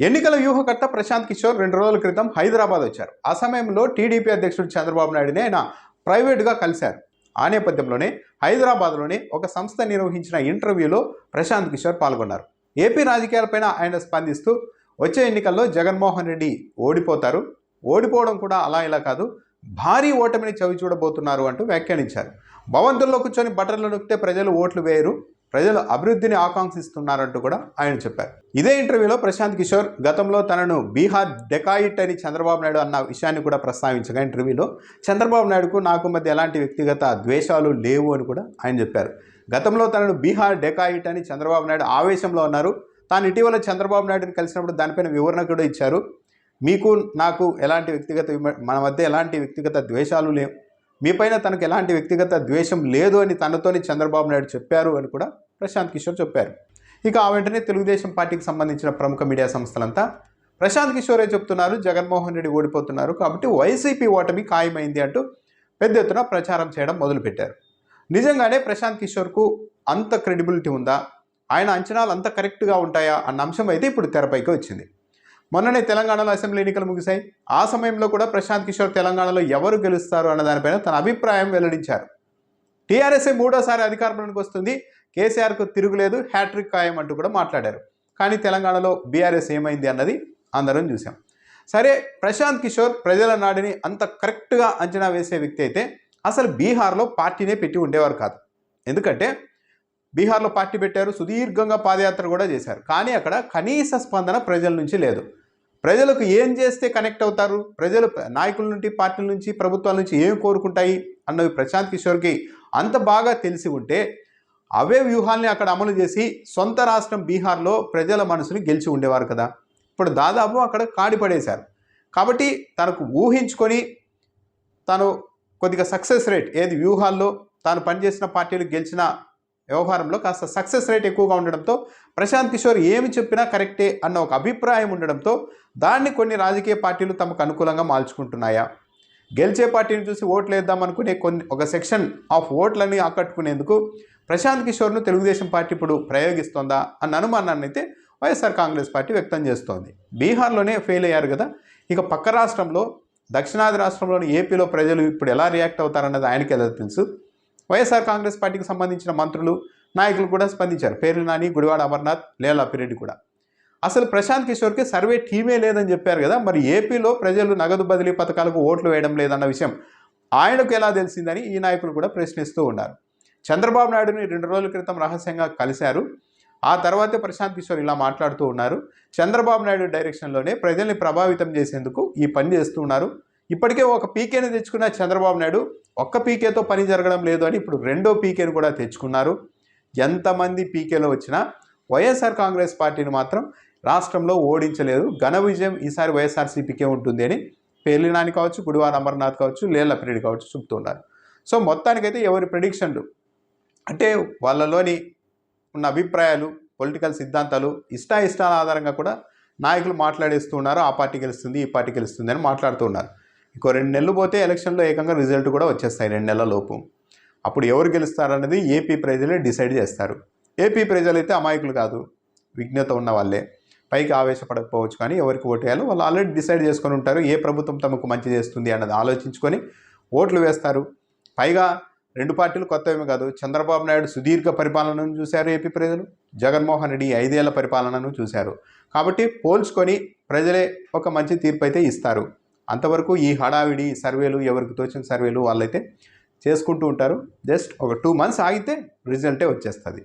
ఎన్నికల వ్యూహకర్త ప్రశాంత్ కిషోర్ రెండు రోజుల క్రితం హైదరాబాద్ వచ్చారు. ఆ సమయంలో టీడీపీ అధ్యక్షుడు చంద్రబాబు నాయుడుని ఆయన ప్రైవేటుగా కలిశారు. ఆ నేపథ్యంలోనే హైదరాబాద్లోనే ఒక సంస్థ నిర్వహించిన ఇంటర్వ్యూలో ప్రశాంత్ కిషోర్ పాల్గొన్నారు. ఏపీ రాజకీయాలపైన ఆయన స్పందిస్తూ వచ్చే ఎన్నికల్లో జగన్మోహన్ రెడ్డి ఓడిపోతారు. ఓడిపోవడం కూడా అలా ఇలా కాదు. భారీ ఓటమిని చవి చూడబోతున్నారు అంటూ వ్యాఖ్యానించారు. భవంతుల్లో కూర్చొని బటన్లు నొక్కితే ప్రజలు ఓట్లు వేయరు. ప్రజలు అభివృద్ధిని ఆకాంక్షిస్తున్నారంటూ కూడా ఆయన చెప్పారు. ఇదే ఇంటర్వ్యూలో ప్రశాంత్ కిషోర్ గతంలో తనను బీహార్ డెకాయిట్ అని చంద్రబాబు నాయుడు అన్న విషయాన్ని కూడా ప్రస్తావించగా ఇంటర్వ్యూలో చంద్రబాబు నాయుడుకు నాకు మధ్య ఎలాంటి వ్యక్తిగత ద్వేషాలు లేవు అని కూడా ఆయన చెప్పారు. గతంలో తనను బీహార్ డెకాయిట్ అని చంద్రబాబు నాయుడు ఆవేశంలో ఉన్నారు. తాను ఇటీవల చంద్రబాబు నాయుడుని కలిసినప్పుడు దానిపైన వివరణ కూడా ఇచ్చారు. మీకు నాకు ఎలాంటి వ్యక్తిగత మన మధ్య ఎలాంటి వ్యక్తిగత ద్వేషాలు లేవు మీపైన తనకు ఎలాంటి వ్యక్తిగత ద్వేషం లేదు అని తనతోని చంద్రబాబు నాయుడు చెప్పారు అని కూడా ప్రశాంత్ కిషోర్ చెప్పారు. ఇక ఆ వెంటనే తెలుగుదేశం పార్టీకి సంబంధించిన ప్రముఖ మీడియా సంస్థలంతా ప్రశాంత్ కిషోరే చెప్తున్నారు జగన్మోహన్ రెడ్డి ఓడిపోతున్నారు కాబట్టి వైసీపీ ఓటమి ఖాయమైంది అంటూ పెద్ద ఎత్తున ప్రచారం చేయడం మొదలుపెట్టారు. నిజంగానే ప్రశాంత్ కిషోర్కు అంత క్రెడిబిలిటీ ఉందా? ఆయన అంచనాలు అంత కరెక్ట్గా ఉంటాయా? అన్న అంశం అయితే ఇప్పుడు తెరపైకి వచ్చింది. మొన్ననే తెలంగాణలో అసెంబ్లీ ఎన్నికలు ముగిశాయి. ఆ సమయంలో కూడా ప్రశాంత్ కిషోర్ తెలంగాణలో ఎవరు గెలుస్తారు అన్న దానిపైన తన అభిప్రాయం వెల్లడించారు. టీఆర్ఎస్ఏ మూడోసారి అధికారంలోకి వస్తుంది. కేసీఆర్కు తిరుగులేదు హ్యాట్రిక్ ఖాయం అంటూ కూడా మాట్లాడారు. కానీ తెలంగాణలో బీఆర్ఎస్ ఏమైంది అన్నది అందరం చూసాం సరే ప్రశాంత్ కిషోర్ ప్రజల నాడిని అంత కరెక్ట్గా అంచనా వేసే వ్యక్తి అయితే అసలు బీహార్లో పార్టీనే పెట్టి ఉండేవారు కాదు. ఎందుకంటే బీహార్లో పార్టీ పెట్టారు సుదీర్ఘంగా పాదయాత్ర కూడా చేశారు. కానీ అక్కడ కనీస స్పందన ప్రజల నుంచి లేదు. ప్రజలకు ఏం చేస్తే కనెక్ట్ అవుతారు? ప్రజలు నాయకుల నుండి పార్టీల నుంచి ప్రభుత్వాల నుంచి ఏం కోరుకుంటాయి? అన్నవి ప్రశాంత్ కిషోర్కి అంత బాగా తెలిసి ఉంటే అవే వ్యూహాల్ని అక్కడ అమలు చేసి సొంత రాష్ట్రం బీహార్లో ప్రజల మనసుని గెలిచి ఉండేవారు కదా. ఇప్పుడు దాదాపు అక్కడ కాడిపడేశారు కాబట్టి తనకు ఊహించుకొని తను కొద్దిగా సక్సెస్ రేట్ ఏది వ్యూహాల్లో తాను పనిచేసిన పార్టీలు గెలిచిన వ్యవహారంలో కాస్త సక్సెస్ రేట్ ఎక్కువగా ఉండడంతో ప్రశాంత్ కిషోర్ ఏమి చెప్పినా కరెక్టే అన్న ఒక అభిప్రాయం ఉండడంతో దాన్ని కొన్ని రాజకీయ పార్టీలు తమకు అనుకూలంగా మార్చుకుంటున్నాయా? గెలిచే పార్టీని చూసి ఓట్లు వేద్దాం అనుకునే కొన్ని ఒక సెక్షన్ ఆఫ్ ఓట్లని ఆకట్టుకునేందుకు ప్రశాంత్ కిషోర్ను తెలుగుదేశం పార్టీ ఇప్పుడు ప్రయోగిస్తోందా అన్న అనుమానాన్ని అయితే వైఎస్ఆర్ కాంగ్రెస్ పార్టీ వ్యక్తం చేస్తోంది. బీహార్లోనే ఫెయిల్ అయ్యారు కదా ఇక పక్క రాష్ట్రంలో దక్షిణాది రాష్ట్రంలోని ఏపీలో ప్రజలు ఇప్పుడు ఎలా రియాక్ట్ అవుతారన్నది ఆయనకి ఎలా తెలుసు? వైఎస్ఆర్ కాంగ్రెస్ పార్టీకి సంబంధించిన మంత్రులు నాయకులు కూడా స్పందించారు. పేర్లు నాని గుడివాడ అమర్నాథ్ లేలా పిరెడ్డి కూడా. అసలు ప్రశాంత్ కిషోర్కి సర్వే టీమే లేదని చెప్పారు కదా మరి ఏపీలో ప్రజలు నగదు బదిలీ పథకాలకు ఓట్లు వేయడం లేదన్న విషయం ఆయనకు ఎలా తెలిసిందని ఈ నాయకులు కూడా ప్రశ్నిస్తూ ఉన్నారు. చంద్రబాబు నాయుడుని రెండు రోజుల క్రితం రహస్యంగా కలిశారు. ఆ తర్వాతే ప్రశాంత్ కిషోర్ ఇలా మాట్లాడుతూ ఉన్నారు. చంద్రబాబు నాయుడు డైరెక్షన్లోనే ప్రజల్ని ప్రభావితం చేసేందుకు ఈ పని చేస్తూ ఉన్నారు. ఇప్పటికే ఒక పీకేని తెచ్చుకున్న చంద్రబాబు నాయుడు ఒక్క పీకేతో పని జరగడం లేదు అని ఇప్పుడు రెండో పీకేని కూడా తెచ్చుకున్నారు. ఎంతమంది పీకేలో వచ్చినా వైఎస్ఆర్ కాంగ్రెస్ పార్టీని మాత్రం రాష్ట్రంలో ఓడించలేదు. ఘన విజయం ఈసారి వైఎస్ఆర్సీపీకే ఉంటుంది అని పేర్లినాని కావచ్చు గుడివార అమర్నాథ్ కావచ్చు లేళ్ళ కావచ్చు చెప్తున్నారు సో మొత్తానికైతే ఎవరి ప్రిడిక్షన్లు? అంటే వాళ్ళలోని ఉన్న అభిప్రాయాలు పొలిటికల్ సిద్ధాంతాలు ఇష్టాయిష్టాల ఆధారంగా కూడా నాయకులు మాట్లాడేస్తున్నారు ఆ పార్టీ గెలుస్తుంది ఈ పార్టీ గెలుస్తుంది అని మాట్లాడుతున్నారు ఇంకో రెండు నెలలు పోతే ఎలక్షన్లో ఏకంగా రిజల్ట్ కూడా వచ్చేస్తాయి రెండు నెలల లోపు. అప్పుడు ఎవరు గెలుస్తారన్నది ఏపీ ప్రజలే డిసైడ్ చేస్తారు. ఏపీ ప్రజలైతే అమాయకులు కాదు విజ్ఞత ఉన్న వాళ్ళే. పైకి ఆవేశపడకపోవచ్చు కానీ ఎవరికి ఓటు వేయాలో వాళ్ళు ఆల్రెడీ డిసైడ్ చేసుకొని ఉంటారు ఏ ప్రభుత్వం తమకు మంచి చేస్తుంది అన్నది ఆలోచించుకొని ఓట్లు వేస్తారు. పైగా రెండు పార్టీలు కొత్తవేమీ కాదు. చంద్రబాబు నాయుడు సుదీర్ఘ పరిపాలనను చూశారు ఏపీ ప్రజలు జగన్మోహన్ రెడ్డి ఐదేళ్ళ పరిపాలనను చూశారు. కాబట్టి పోల్చుకొని ప్రజలే ఒక మంచి తీర్పు అయితే ఇస్తారు. అంతవరకు ఈ హడావిడి సర్వేలు ఎవరికి తోచిన సర్వేలు వాళ్ళైతే చేసుకుంటూ ఉంటారు. జస్ట్ ఒక టూ మంత్స్ ఆగితే రిజల్టే వచ్చేస్తుంది.